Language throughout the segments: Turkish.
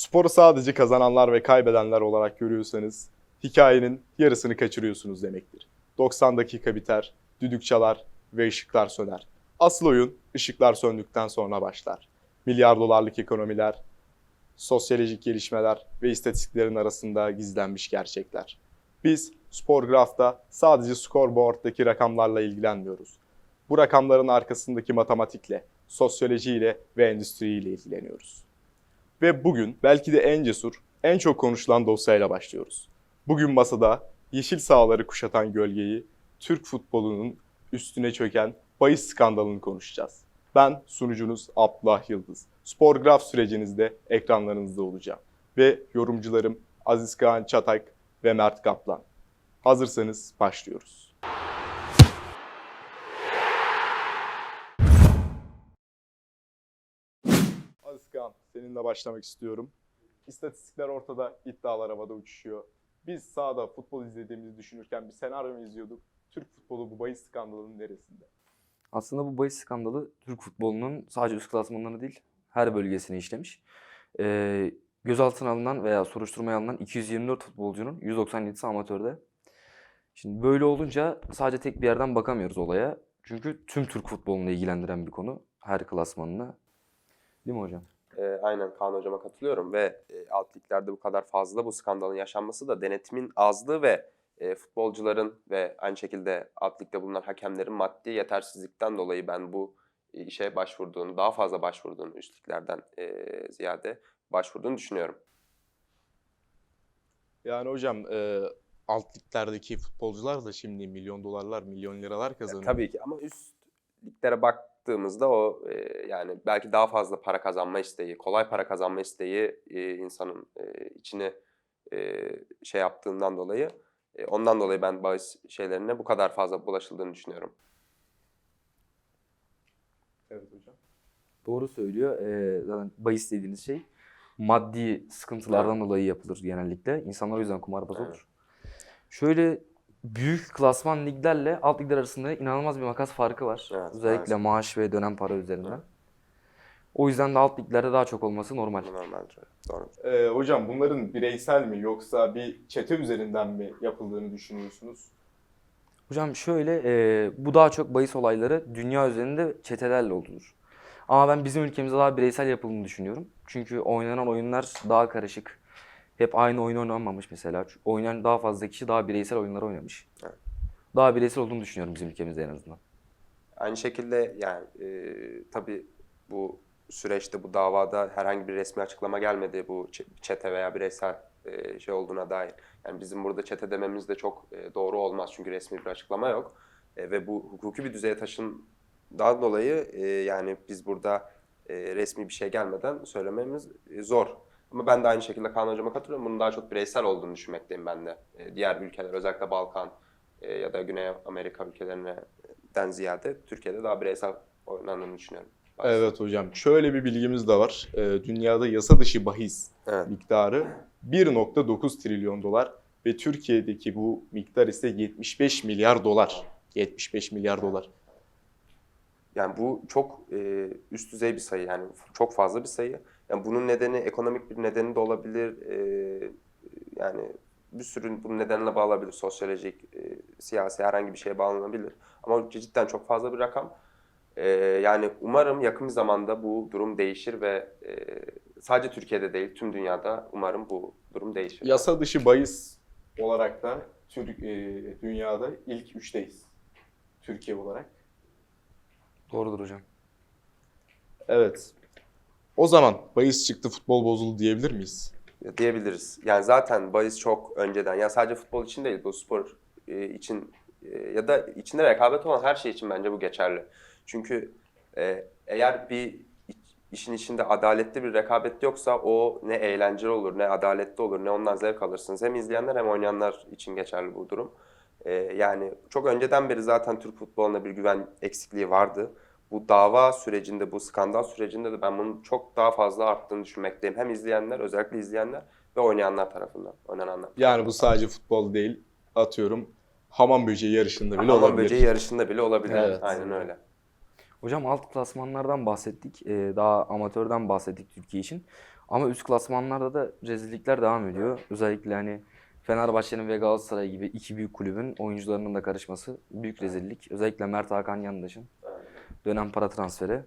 Sporu sadece kazananlar ve kaybedenler olarak görüyorsanız hikayenin yarısını kaçırıyorsunuz demektir. 90 dakika biter, düdük çalar ve ışıklar söner. Asıl oyun ışıklar söndükten sonra başlar. Milyar dolarlık ekonomiler, sosyolojik gelişmeler ve istatistiklerin arasında gizlenmiş gerçekler. Biz Spor Graph'ta sadece scoreboard'daki rakamlarla ilgilenmiyoruz. Bu rakamların arkasındaki matematikle, sosyolojiyle ve endüstriyle ilgileniyoruz. Ve bugün belki de en cesur, en çok konuşulan dosyayla başlıyoruz. Bugün masada yeşil sahaları kuşatan gölgeyi, Türk futbolunun üstüne çöken bahis skandalını konuşacağız. Ben sunucunuz Abdullah Yıldız. Sporgraf sürecinizde ekranlarınızda olacağım. Ve yorumcularım Aziz Kaan Çatak ve Mert Kaplan. Hazırsanız başlıyoruz. Seninle başlamak istiyorum. İstatistikler ortada, iddialar havada uçuşuyor. Biz sahada futbol izlediğimizi düşünürken bir senaryo mu izliyorduk? Türk futbolu bu bahis skandalının neresinde? Aslında bu bahis skandalı Türk futbolunun sadece üst klasmanlarını değil her bölgesini işlemiş. Ee, gözaltına alınan veya soruşturmaya alınan 224 futbolcunun 197'si amatörde. Şimdi böyle olunca sadece tek bir yerden bakamıyoruz olaya. Çünkü tüm Türk futbolunu ilgilendiren bir konu. Her klasmanına. Değil mi hocam? E, aynen Kaan Hocam'a katılıyorum ve e, alt liglerde bu kadar fazla bu skandalın yaşanması da denetimin azlığı ve e, futbolcuların ve aynı şekilde alt ligde bulunan hakemlerin maddi yetersizlikten dolayı ben bu işe başvurduğunu, daha fazla başvurduğunu üst liglerden e, ziyade başvurduğunu düşünüyorum. Yani hocam e, alt liglerdeki futbolcular da şimdi milyon dolarlar, milyon liralar kazanıyor. Tabii ki ama üst liglere baktığımızda o e, yani belki daha fazla para kazanma isteği, kolay para kazanma isteği e, insanın e, içini e, şey yaptığından dolayı e, ondan dolayı ben bahis şeylerine bu kadar fazla bulaşıldığını düşünüyorum. Evet hocam. Doğru söylüyor. Ee, zaten bahis dediğiniz şey maddi sıkıntılardan dolayı yapılır genellikle. İnsanlar o yüzden kumarbaz Evet. olur. Şöyle büyük klasman liglerle alt ligler arasında inanılmaz bir makas farkı var. Evet, Özellikle maalesef. maaş ve dönem para üzerinden. O yüzden de alt liglerde daha çok olması normal. Normal. Doğru. E, hocam bunların bireysel mi yoksa bir çete üzerinden mi yapıldığını düşünüyorsunuz? Hocam şöyle, e, bu daha çok bahis olayları dünya üzerinde çetelerle olur. Ama ben bizim ülkemizde daha bireysel yapıldığını düşünüyorum. Çünkü oynanan oyunlar daha karışık. Hep aynı oyun oynanmamış mesela. Oynayan daha fazla kişi daha bireysel oyunlar oynamış. Evet. Daha bireysel olduğunu düşünüyorum bizim ülkemizde en azından. Aynı şekilde yani e, tabii bu süreçte bu davada herhangi bir resmi açıklama gelmedi bu çete veya bireysel e, şey olduğuna dair. Yani bizim burada çete dememiz de çok e, doğru olmaz çünkü resmi bir açıklama yok. E, ve bu hukuki bir düzeye taşından dolayı e, yani biz burada e, resmi bir şey gelmeden söylememiz e, zor. Ama ben de aynı şekilde Kaan Hocam'a katılıyorum. Bunun daha çok bireysel olduğunu düşünmekteyim ben de. E, diğer ülkeler özellikle Balkan e, ya da Güney Amerika ülkelerinden ziyade Türkiye'de daha bireysel oynandığını düşünüyorum. Evet hocam. Şöyle bir bilgimiz de var. E, dünyada yasa dışı bahis Evet. miktarı 1.9 trilyon dolar ve Türkiye'deki bu miktar ise 75 milyar dolar. 75 milyar dolar. Yani bu çok e, üst düzey bir sayı yani çok fazla bir sayı. Yani bunun nedeni ekonomik bir nedeni de olabilir. E, yani bir sürü bunun nedenine bağlanabilir. Sosyolojik, e, siyasi herhangi bir şeye bağlanabilir. Ama cidden çok fazla bir rakam. E, yani umarım yakın bir zamanda bu durum değişir ve e, sadece Türkiye'de değil tüm dünyada umarım bu durum değişir. Yasa dışı bahis olarak da Türk, e, dünyada ilk üçteyiz. Türkiye olarak. Doğrudur hocam. Evet. O zaman bahis çıktı futbol bozuldu diyebilir miyiz? diyebiliriz. Yani zaten bahis çok önceden, yani sadece futbol için değil, bu spor e, için e, ya da içinde rekabet olan her şey için bence bu geçerli. Çünkü e, eğer bir işin içinde adaletli bir rekabet yoksa o ne eğlenceli olur, ne adaletli olur, ne ondan zevk alırsınız. Hem izleyenler hem oynayanlar için geçerli bu durum. E, yani çok önceden beri zaten Türk futboluna bir güven eksikliği vardı. Bu dava sürecinde, bu skandal sürecinde de ben bunun çok daha fazla arttığını düşünmekteyim. Hem izleyenler, özellikle izleyenler ve oynayanlar tarafından, oynananlar. Yani bu sadece futbol değil. Atıyorum hamam böceği yarışında bile Hamam olabilir. böceği yarışında bile olabilir. Evet. Aynen öyle. Hocam alt klasmanlardan bahsettik. Ee, daha amatörden bahsettik Türkiye için. Ama üst klasmanlarda da rezillikler devam ediyor. Özellikle hani Fenerbahçe'nin ve Galatasaray gibi iki büyük kulübün oyuncularının da karışması büyük rezillik. Özellikle Mert Hakan Yandaş'ın dönem para transferi.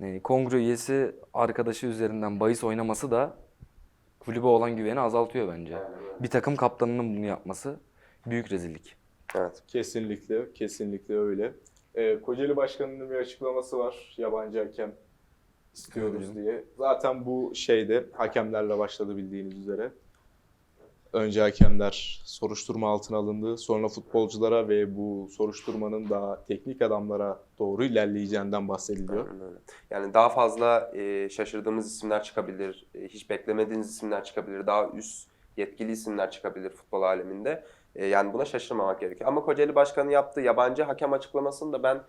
Yani kongre üyesi arkadaşı üzerinden bahis oynaması da kulübe olan güveni azaltıyor bence. Bir takım kaptanının bunu yapması büyük rezillik. Evet. Kesinlikle, kesinlikle öyle. Ee, Kocaeli Başkanı'nın bir açıklaması var. Yabancı hakem istiyoruz Evet. diye. Zaten bu şeyde hakemlerle başladı bildiğiniz üzere. Önce hakemler soruşturma altına alındı. Sonra futbolculara ve bu soruşturmanın daha teknik adamlara doğru ilerleyeceğinden bahsediliyor. Yani daha fazla e, şaşırdığımız isimler çıkabilir, e, hiç beklemediğiniz isimler çıkabilir, daha üst yetkili isimler çıkabilir futbol aleminde. E, yani buna şaşırmamak gerekiyor. Ama Kocaeli Başkanı yaptığı yabancı hakem açıklamasını da ben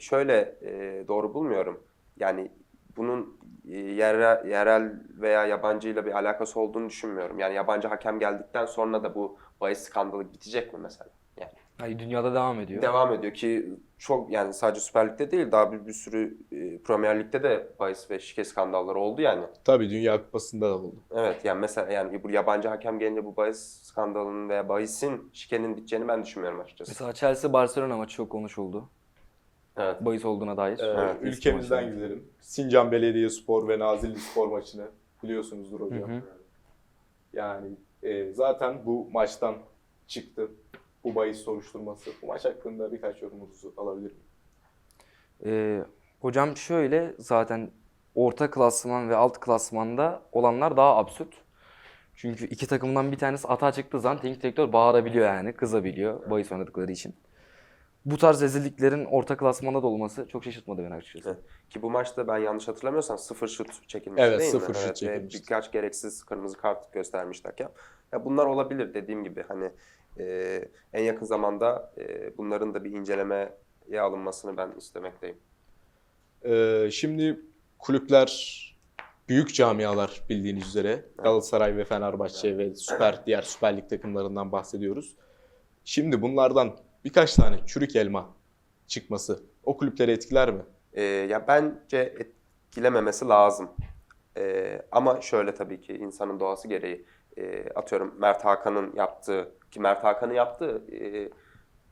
şöyle e, doğru bulmuyorum. Yani bunun e, yerel, yerel veya yabancıyla bir alakası olduğunu düşünmüyorum. Yani yabancı hakem geldikten sonra da bu bahis skandalı bitecek mi mesela? Yani Yani dünyada devam ediyor. devam ediyor ki çok yani sadece Süper Lig'de değil daha bir, bir sürü e, Premier Lig'de de bahis ve şike skandalları oldu yani. Tabii Dünya Kupası'nda da oldu. Evet yani mesela yani bu yabancı hakem gelince bu bahis skandalının veya bahisin şikenin biteceğini ben düşünmüyorum açıkçası. Mesela Chelsea Barcelona maçı çok konuşuldu. Evet. Bahis olduğuna dair. Ee, Evet, ülkemizden maçlar. gidelim. Sincan Belediyespor ve Nazilli Spor maçını biliyorsunuzdur Hı hocam. hı. Yani e, zaten bu maçtan çıktı. Bu bahis soruşturması. Bu maç hakkında birkaç yorumunuzu alabilir miyim? Ee, hocam şöyle zaten orta klasman ve alt klasmanda olanlar daha absürt. Çünkü iki takımdan bir tanesi atağa çıktığı zaman teknik direktör bağırabiliyor yani, kızabiliyor bahis oynadıkları için. Bu tarz rezilliklerin orta klasmanda da olması çok şaşırtmadı beni açıkçası. Evet. Ki bu maçta ben yanlış hatırlamıyorsam sıfır şut çekilmişti Evet, değil mi? sıfır şut ve çekilmişti. birkaç gereksiz kırmızı kart göstermişti hakem. Ya bunlar olabilir dediğim gibi hani e, en yakın zamanda e, bunların da bir incelemeye alınmasını ben istemekteyim. Ee, şimdi kulüpler büyük camialar bildiğiniz üzere. Galatasaray ve Fenerbahçe ve Süper diğer Süper Lig takımlarından bahsediyoruz. Şimdi bunlardan birkaç tane çürük elma çıkması o kulüpleri etkiler mi? E, ya bence etkilememesi lazım. E, ama şöyle tabii ki insanın doğası gereği e, atıyorum Mert Hakan'ın yaptığı ki Mert Hakan'ın yaptığı e,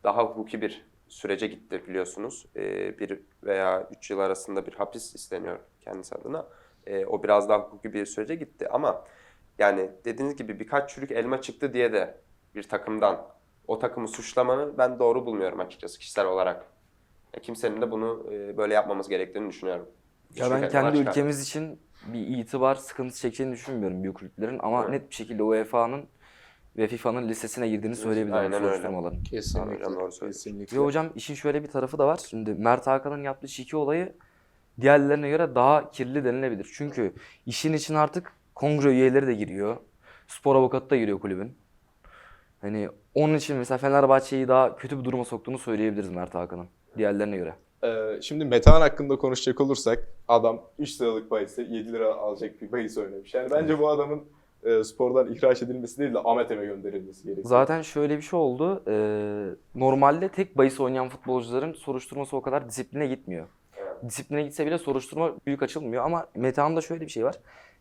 daha hukuki bir sürece gitti biliyorsunuz. E, bir veya üç yıl arasında bir hapis isteniyor kendisi adına. E, o biraz daha hukuki bir sürece gitti ama yani dediğiniz gibi birkaç çürük elma çıktı diye de bir takımdan o takımı suçlamanı ben doğru bulmuyorum açıkçası kişisel olarak. Ya kimsenin de bunu e, böyle yapmamız gerektiğini düşünüyorum. Ya ben kendi ülkemiz için bir itibar sıkıntısı çekeceğini düşünmüyorum büyük kulüplerin ama Evet. net bir şekilde UEFA'nın ve FIFA'nın listesine girdiğini söyleyebilirim Aynen öyle. soruşturmaların. Kesinlikle. hocam, doğru. Kesinlikle. Ve hocam işin şöyle bir tarafı da var. Şimdi Mert Hakan'ın yaptığı şike olayı diğerlerine göre daha kirli denilebilir. Çünkü işin içine artık kongre üyeleri de giriyor. Spor avukatı da giriyor kulübün. Hani onun için mesela Fenerbahçe'yi daha kötü bir duruma soktuğunu söyleyebiliriz Mert Hakan'ın diğerlerine göre. Ee, şimdi Metehan hakkında konuşacak olursak adam 3 liralık bahise 7 lira alacak bir bahis oynamış. Yani bence bu adamın e, spordan ihraç edilmesi değil de Ahmet'e gönderilmesi gerekiyor. Zaten şöyle bir şey oldu. Ee, normalde tek bahis oynayan futbolcuların soruşturması o kadar disipline gitmiyor. Disipline gitse bile soruşturma büyük açılmıyor ama Metehan'da şöyle bir şey var.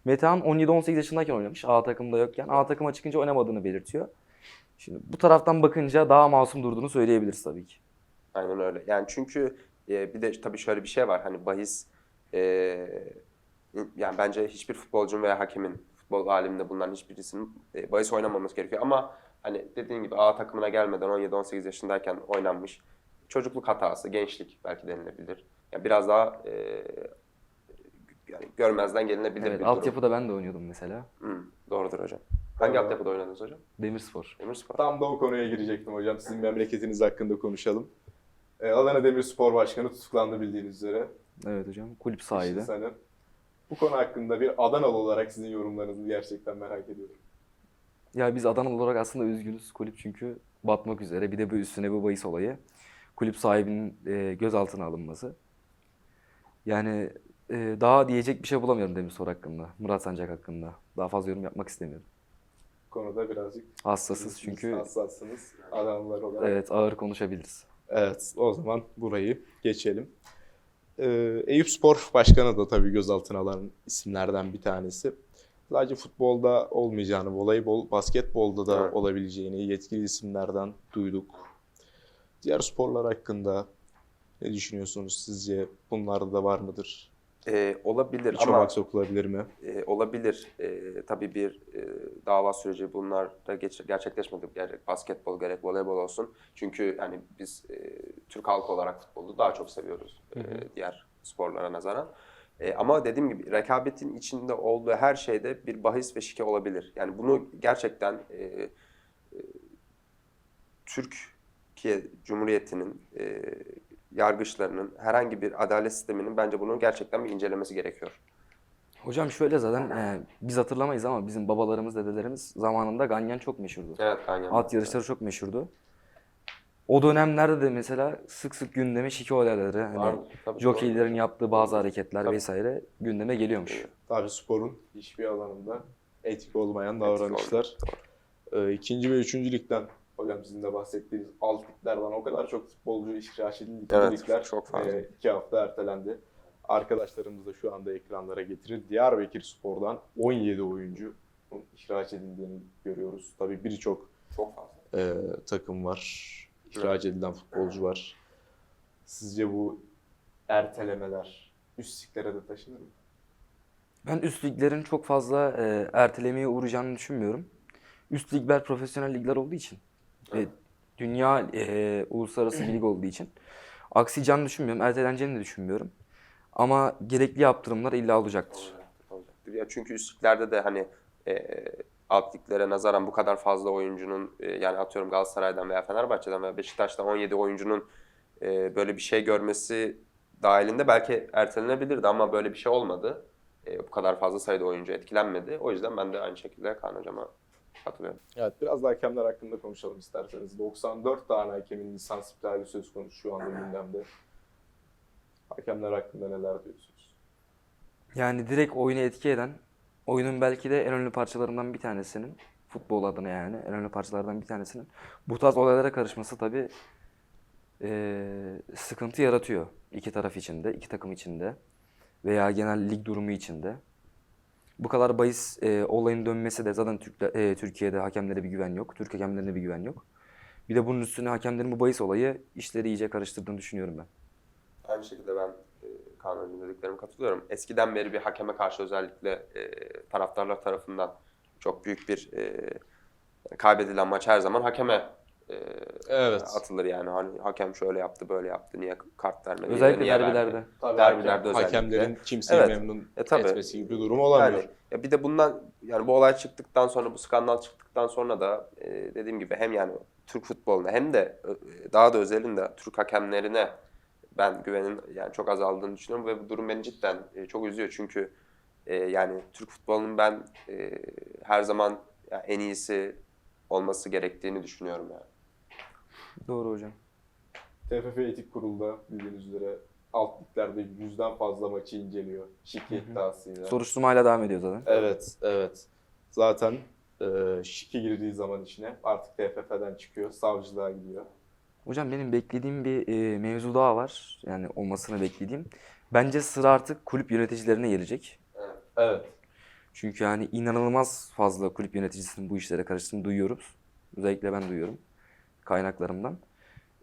Metehan 17-18 yaşındayken oynamış. A takımda yokken. A takıma çıkınca oynamadığını belirtiyor. Şimdi bu taraftan bakınca daha masum durduğunu söyleyebiliriz tabii ki. Aynen öyle. Yani çünkü e, bir de tabii şöyle bir şey var. Hani bahis e, yani bence hiçbir futbolcunun veya hakemin futbol aleminde bulunan hiçbirisinin e, bahis oynamaması gerekiyor. Ama hani dediğin gibi A takımına gelmeden 17-18 yaşındayken oynanmış. Çocukluk hatası, gençlik belki denilebilir. Yani biraz daha e, yani görmezden gelinebilir Evet, bir durum. altyapıda ben de oynuyordum mesela. Hı, doğrudur hocam. Hangi Tamam. altyapıda oynadınız hocam? Demirspor. Demirspor. Tam da o konuya girecektim hocam. Sizin memleketiniz hakkında konuşalım. Ee, Adana Demirspor Başkanı tutuklandı bildiğiniz üzere. Evet hocam. Kulüp sahibi. Sanırım. Bu konu hakkında bir Adanalı olarak sizin yorumlarınızı gerçekten merak ediyorum. Ya biz Adanalı olarak aslında üzgünüz. Kulüp çünkü batmak üzere. Bir de bu üstüne bu bahis olayı. Kulüp sahibinin e, gözaltına alınması. Yani e, daha diyecek bir şey bulamıyorum Demirspor hakkında. Murat Sancak hakkında. Daha fazla yorum yapmak istemiyorum. Konuda birazcık Hassasız siz çünkü hassassınız Adanalılar olarak. evet ağır konuşabiliriz. Evet, o zaman burayı geçelim. e, Eyüp Spor Başkanı da tabii gözaltına alan isimlerden bir tanesi. Sadece futbolda olmayacağını, voleybol, basketbolda da Evet. olabileceğini yetkili isimlerden duyduk. Diğer sporlar hakkında ne düşünüyorsunuz sizce? Bunlarda da var mıdır? Ee, olabilir Bir ama sokulabilir mi? e, olabilir. E, tabii bir e, dava süreci bunlar da geç, gerçekleşmedi. Gerek basketbol gerek voleybol olsun. Çünkü hani biz e, Türk halkı olarak futbolu daha çok seviyoruz e, diğer sporlara nazaran. E, ama dediğim gibi rekabetin içinde olduğu her şeyde bir bahis ve şike olabilir. Yani bunu gerçekten e, e, Türkiye Cumhuriyeti'nin e, yargıçlarının herhangi bir adalet sisteminin bence bunu gerçekten bir incelemesi gerekiyor. Hocam şöyle zaten e, biz hatırlamayız ama bizim babalarımız, dedelerimiz zamanında Ganyan çok meşhurdu. Evet, aynen. At yarışları çok meşhurdu. O dönemlerde de mesela sık sık gündeme şike olayları, hani jokeylerin yaptığı bazı hareketler Tabii. vesaire gündeme geliyormuş. Evet. Tabii sporun hiçbir alanında etik olmayan Etik davranışlar. Ee, ikinci ve üçüncü ligden hocam sizin de bahsettiğiniz alt liglerden o kadar çok futbolcu ihraç edildi. ki Evet, ligler çok fazla. e, iki hafta ertelendi. Arkadaşlarımız da şu anda ekranlara getirir. Diyarbakır Spor'dan 17 oyuncu ihraç edildiğini görüyoruz. Tabii birçok Çok fazla. e, takım var. İhraç edilen futbolcu var. Sizce bu ertelemeler üst liglere de taşınır mı? Ben üst liglerin çok fazla e, ertelemeye uğrayacağını düşünmüyorum. Üst ligler profesyonel ligler olduğu için ve dünya e, uluslararası bir lig olduğu için aksayacağını düşünmüyorum, erteleneceğini de düşünmüyorum. Ama gerekli yaptırımlar illa olacaktır. Olacaktır. Ya çünkü üst liglerde de hani e, alt liglere nazaran bu kadar fazla oyuncunun e, yani atıyorum Galatasaray'dan veya Fenerbahçe'den veya Beşiktaş'tan 17 oyuncunun e, böyle bir şey görmesi dahilinde belki ertelenebilirdi ama böyle bir şey olmadı. E, bu kadar fazla sayıda oyuncu etkilenmedi. O yüzden ben de aynı şekilde Kaan Hocam'a katılıyorum. Evet biraz da hakemler hakkında konuşalım isterseniz. 94 tane hakemin lisans iptali söz konusu şu anda gündemde. Hakemler hakkında neler diyorsunuz? Yani direkt oyunu etki eden, oyunun belki de en önemli parçalarından bir tanesinin, futbol adına yani en önemli parçalardan bir tanesinin bu tarz olaylara karışması tabii eee, sıkıntı yaratıyor. iki taraf içinde, iki takım içinde veya genel lig durumu içinde. Bu kadar bahis eee, olayın dönmesi de zaten Türk, eee, Türkiye'de hakemlere bir güven yok. Türk hakemlerine bir güven yok. Bir de bunun üstüne hakemlerin bu bahis olayı işleri iyice karıştırdığını düşünüyorum ben. Aynı şekilde ben e, Kaan dediklerime katılıyorum. Eskiden beri bir hakeme karşı özellikle e, taraftarlar tarafından çok büyük bir e, kaybedilen maç her zaman hakeme e, Evet. atılır yani. Hani hakem şöyle yaptı, böyle yaptı, niye kart vermedi, Özellikle niye verdi? derbilerde. Tabii Derbilerde hakem- özellikle. hakemlerin kimseyi Evet. memnun E, tabii. etmesi gibi bir durum olamıyor. Yani ya bir de bundan yani bu olay çıktıktan sonra bu skandal çıktıktan sonra da e, dediğim gibi hem yani Türk futboluna hem de e, daha da özelinde Türk hakemlerine ben güvenin yani çok azaldığını düşünüyorum ve bu durum beni cidden e, çok üzüyor çünkü e, yani Türk futbolunun ben e, her zaman ya, en iyisi olması gerektiğini düşünüyorum yani. Doğru hocam. TFF Etik Kurulu'da bildiğiniz üzere alt liglerde yüzden fazla maçı inceliyor. Şike iddiasıyla. Soruşturma hala devam ediyor zaten. Evet, evet. Zaten e, şike girdiği zaman işine artık TFF'den çıkıyor, savcılığa gidiyor. Hocam benim beklediğim bir e, mevzu daha var. Yani olmasını beklediğim. Bence sıra artık kulüp yöneticilerine gelecek. Evet. Çünkü yani inanılmaz fazla kulüp yöneticisinin bu işlere karıştığını duyuyoruz. Özellikle ben duyuyorum kaynaklarımdan.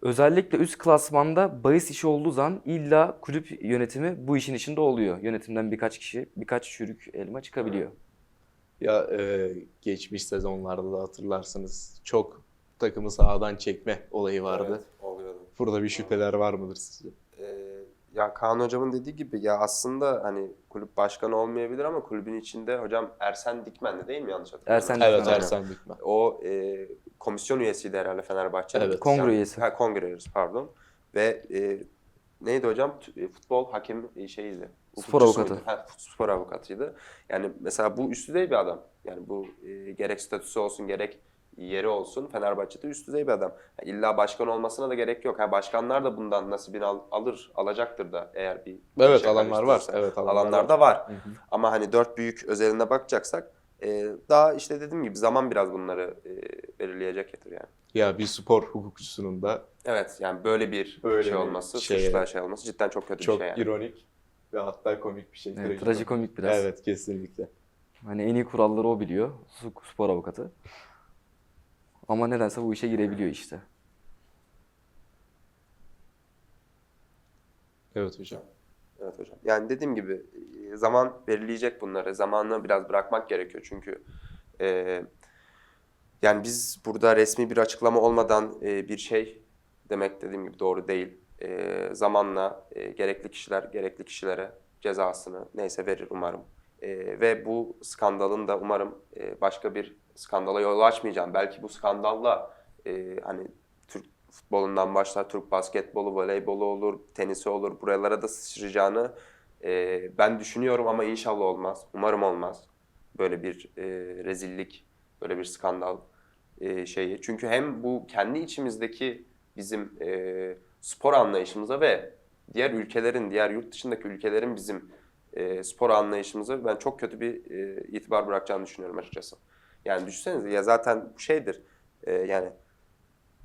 Özellikle üst klasmanda bahis işi olduğu zaman illa kulüp yönetimi bu işin içinde oluyor. Yönetimden birkaç kişi, birkaç çürük elma çıkabiliyor. Ya e, geçmiş sezonlarda da hatırlarsınız çok takımı sahadan çekme olayı vardı. Evet, oluyordu. Burada bir şüpheler var mıdır sizce? Ee, ya Kaan hocamın dediği gibi ya aslında hani kulüp başkanı olmayabilir ama kulübün içinde hocam Ersen Dikmen'de değil mi yanlış hatırlamıyorum? Ersen Evet, Dikmen. Ersen Dikmen. O e, komisyon üyesiydi herhalde Fenerbahçe'de. Evet. Kongre Yani- üyesi. Ha, kongre üyesi pardon. Ve e, neydi hocam? E, Futbol hakem e, şeyiydi. Spor avukatı. muydu? Ha, spor avukatıydı. Yani mesela bu üst düzey bir adam. Yani bu e, gerek statüsü olsun gerek yeri olsun Fenerbahçe'de üst düzey bir adam. Yani illa başkan olmasına da gerek yok. Ha, başkanlar da bundan nasibini al- alır, alacaktır da eğer bir Evet işe alanlar var. Evet alanlar, Alanlar var. da var. Ama hani dört büyük özeline bakacaksak e, daha işte dediğim gibi zaman biraz bunları e, belirleyecektir yani. Ya bir spor hukukçusunun da Evet yani böyle bir Böyle şey bir olması, suçla şey olması cidden çok kötü çok bir şey yani. ironik ve hatta komik bir şey. Evet, trajikomik biraz. Evet kesinlikle. Hani en iyi kuralları o biliyor. su- Spor avukatı. Ama nedense bu işe girebiliyor işte. Evet hocam. Evet hocam. Yani dediğim gibi e, zaman belirleyecek bunları. Zamanını biraz bırakmak gerekiyor çünkü e, yani biz burada resmi bir açıklama olmadan e, bir şey demek dediğim gibi doğru değil. E, zamanla e, gerekli kişiler gerekli kişilere cezasını neyse verir umarım. E, ve bu skandalın da umarım e, başka bir skandala yol açmayacağım. Belki bu skandalla e, hani futbolundan başlar, Türk basketbolu, voleybolu olur, tenisi olur, buralara da sıçrayacağını e, ben düşünüyorum ama inşallah olmaz. Umarım olmaz. Böyle bir e, rezillik, böyle bir skandal e, şeyi. Çünkü hem bu kendi içimizdeki bizim e, spor anlayışımıza ve diğer ülkelerin, diğer yurt dışındaki ülkelerin bizim e, spor anlayışımıza ben çok kötü bir e, itibar bırakacağını düşünüyorum açıkçası. Yani düşünsenize ya zaten bu şeydir. e, yani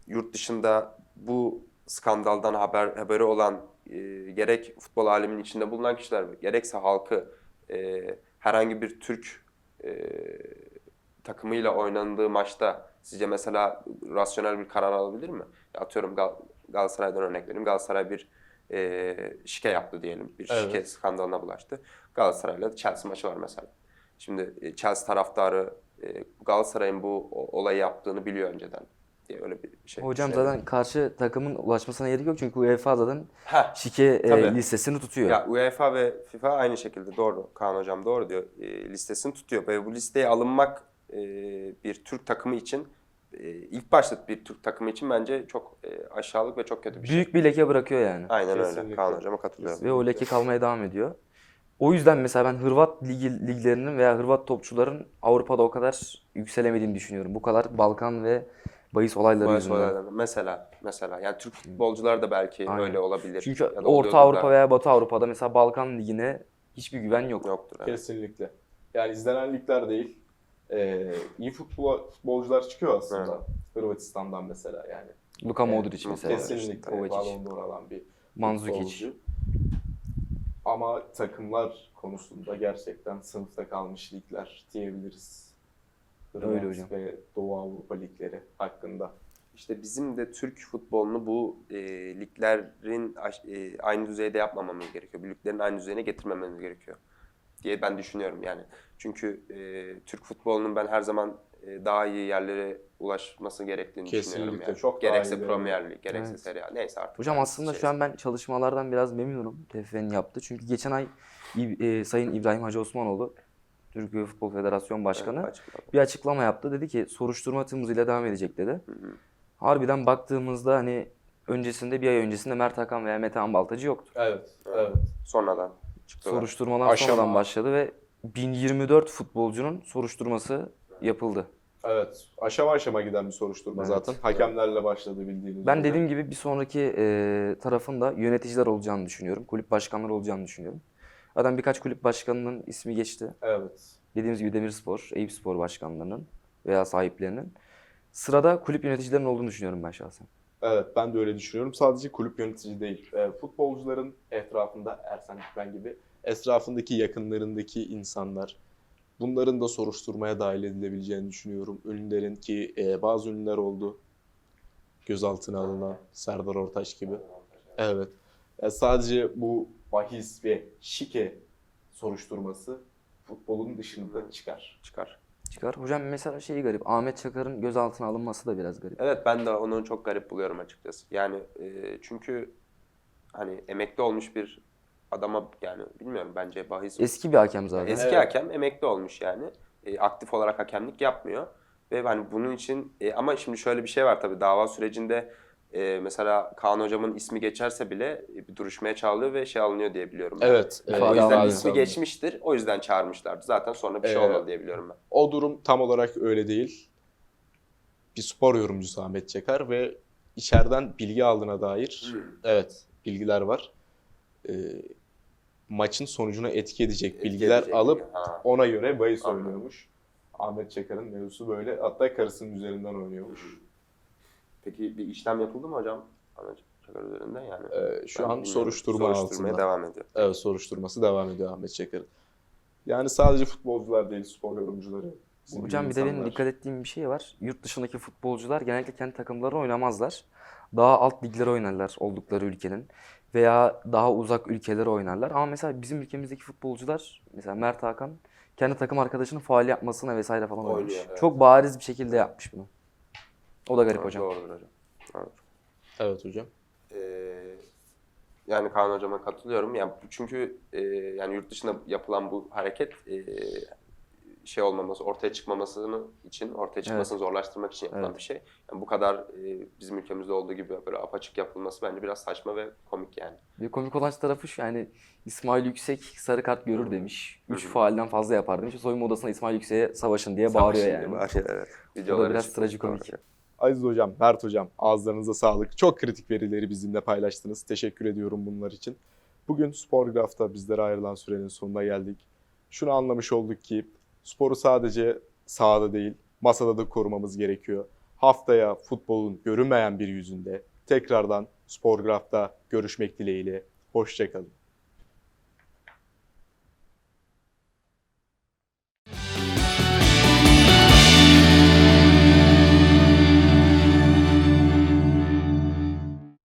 yurt dışında bu skandaldan haber haberi olan e, gerek futbol aleminin içinde bulunan kişiler gerekse halkı e, herhangi bir Türk e, takımıyla oynandığı maçta sizce mesela rasyonel bir karar alabilir mi? Atıyorum Gal- Galatasaray'dan örnek vereyim. Galatasaray bir e, şike yaptı diyelim. Bir Evet. şike skandalına bulaştı. Galatasaray'la Chelsea maçı var mesela. Şimdi e, Chelsea taraftarı e, Galatasaray'ın bu olayı yaptığını biliyor önceden diye öyle bir şey. Hocam düşünelim. zaten karşı takımın ulaşmasına gerek yok çünkü UEFA zaten Heh, şike e, listesini tutuyor. Ya UEFA ve FIFA aynı şekilde doğru. Kaan hocam doğru diyor. E, listesini tutuyor ve bu listeye alınmak e, bir Türk takımı için e, ilk başta bir Türk takımı için bence çok e, aşağılık ve çok kötü bir şey. Büyük bir leke bırakıyor yani. Aynen öyle. Kesinlikle. Kaan hocama katılıyorum. Ve o leke kalmaya devam ediyor. O yüzden mesela ben Hırvat ligi, liglerinin veya Hırvat topçuların Avrupa'da o kadar yükselemediğini düşünüyorum. Bu kadar Balkan ve bahis olayları Bahis yüzünden. olaylarında. Mesela mesela yani Türk futbolcular da belki Aynen. öyle olabilir. Çünkü Orta Avrupa da veya Batı Avrupa'da mesela Balkan ligine hiçbir güven yok. yoktur. evet. Kesinlikle. Yani izlenen ligler değil. Ee, iyi futbol, futbolcular çıkıyor aslında. Hırvatistan'dan mesela yani. Luka Evet, Modric mesela. Kesinlikle. Kovacic. Ballon alan bir futbolcu. Ama takımlar konusunda gerçekten sınıfta kalmış ligler diyebiliriz. Hırvat Öyle hocam. Ve Doğu Avrupa ligleri hakkında. İşte bizim de Türk futbolunu bu e, liglerin e, aynı düzeyde yapmamamız gerekiyor. Bu liglerin aynı düzeyine getirmememiz gerekiyor diye ben düşünüyorum yani. Çünkü e, Türk futbolunun ben her zaman e, daha iyi yerlere ulaşması gerektiğini düşünüyorum. Kesinlikle, Yani. çok gerekse. Premier Lig, gerekse Evet. Serie A neyse artık. Hocam yani aslında şey- şu an ben çalışmalardan biraz memnunum. TFF'nin yaptı. Çünkü geçen ay e, Sayın İbrahim Hacı Osmanoğlu, Türkiye Futbol Federasyonu Başkanı Evet, açıklama. bir açıklama yaptı. Dedi ki soruşturma tımızıyla devam edecek dedi. Hı hı. Harbiden baktığımızda hani öncesinde bir ay öncesinde Mert Hakan veya Metehan Baltacı yoktu. Evet. Evet. Sonradan çıktı. Soruşturmalar Aşama. sonradan başladı ve 1024 futbolcunun soruşturması yapıldı. Evet. Aşama aşama giden bir soruşturma Evet. zaten. Hakemlerle başladı bildiğiniz Ben dediğim gibi bir sonraki e, tarafın da yöneticiler olacağını düşünüyorum. Kulüp başkanları olacağını düşünüyorum. Zaten birkaç kulüp başkanının ismi geçti. Evet. Dediğimiz gibi Demirspor, Eyüpspor başkanlarının veya sahiplerinin. Sırada kulüp yöneticilerinin olduğunu düşünüyorum ben şahsen. Evet ben de öyle düşünüyorum. Sadece kulüp yönetici değil. e, futbolcuların etrafında Ersen Tüpen gibi etrafındaki yakınlarındaki insanlar bunların da soruşturmaya dahil edilebileceğini düşünüyorum. Ünlülerin ki e, bazı ünlüler oldu. Gözaltına alınan Serdar Ortaç gibi. Evet. Ya sadece bu bahis ve şike soruşturması futbolun dışında çıkar. çıkar. Çıkar. Hocam mesela şey garip. Ahmet Çakar'ın gözaltına alınması da biraz garip. Evet ben de onu çok garip buluyorum açıkçası. Yani e, çünkü hani emekli olmuş bir adama yani bilmiyorum bence bahis Eski bir hakem zaten. eski Evet. hakem emekli olmuş yani. E, aktif olarak hakemlik yapmıyor. Ve hani bunun için e, ama şimdi şöyle bir şey var tabii dava sürecinde e, mesela Kaan hocamın ismi geçerse bile e, bir duruşmaya çağrılıyor ve şey alınıyor diye biliyorum. ben. Evet. Yani e, o yüzden ismi geçmiştir. O yüzden çağırmışlardı. Zaten sonra bir şey Ee, olmadı diye biliyorum ben. O durum tam olarak öyle değil. Bir spor yorumcusu Ahmet Çakar ve içeriden bilgi aldığına dair evet bilgiler var. Ee, maçın sonucuna etki edecek Etki bilgiler edecek alıp. Ha. ona göre bahis oynuyormuş. Ahmet Çakar'ın mevzusu böyle. Hatta karısının üzerinden oynuyormuş. Peki bir işlem yapıldı mı hocam? Ahmet Çakar üzerinde yani. Ee, şu Ben an bilmiyorum. soruşturma altında. devam ediyor. Evet soruşturması devam ediyor Ahmet Çakar'ın. Yani sadece futbolcular değil spor yorumcuları. Hocam bir de benim insanlar. dikkat ettiğim bir şey var. Yurt dışındaki futbolcular genellikle kendi takımları oynamazlar. Daha alt liglere oynarlar oldukları ülkenin. Veya daha uzak ülkelere oynarlar. Ama mesela bizim ülkemizdeki futbolcular, mesela Mert Hakan kendi takım arkadaşının faal yapmasına vesaire falan Oynuyor, oynamış. evet. Çok bariz bir şekilde yapmış bunu. O da garip Evet, hocam. Doğrudur hocam. Doğrudur. Evet hocam. Ee, yani Kaan hocama katılıyorum. Yani bu- çünkü e, yani yurt dışında yapılan bu hareket e, şey olmaması, ortaya çıkmamasını için, ortaya çıkmasını zorlaştırmak için yapılan Evet. bir şey. Yani bu kadar e, bizim ülkemizde olduğu gibi böyle apaçık yapılması bence biraz saçma ve komik yani. Bir komik olan tarafı şu yani İsmail Yüksek sarı kart görür demiş. 3 Hı hı. faalden fazla yapar demiş. Soyunma odasına İsmail Yüksek'e savaşın diye bağırıyor Savaş yani. Bağırıyor, evet. O da biraz trajikomik. Doğru. Aziz hocam, Mert hocam ağızlarınıza sağlık. Çok kritik verileri bizimle paylaştınız. Teşekkür ediyorum bunlar için. Bugün Sporgraf'ta bizlere ayrılan sürenin sonuna geldik. Şunu anlamış olduk ki sporu sadece sahada değil masada da korumamız gerekiyor. Haftaya futbolun görünmeyen bir yüzünde tekrardan Sporgraf'ta görüşmek dileğiyle. Hoşçakalın.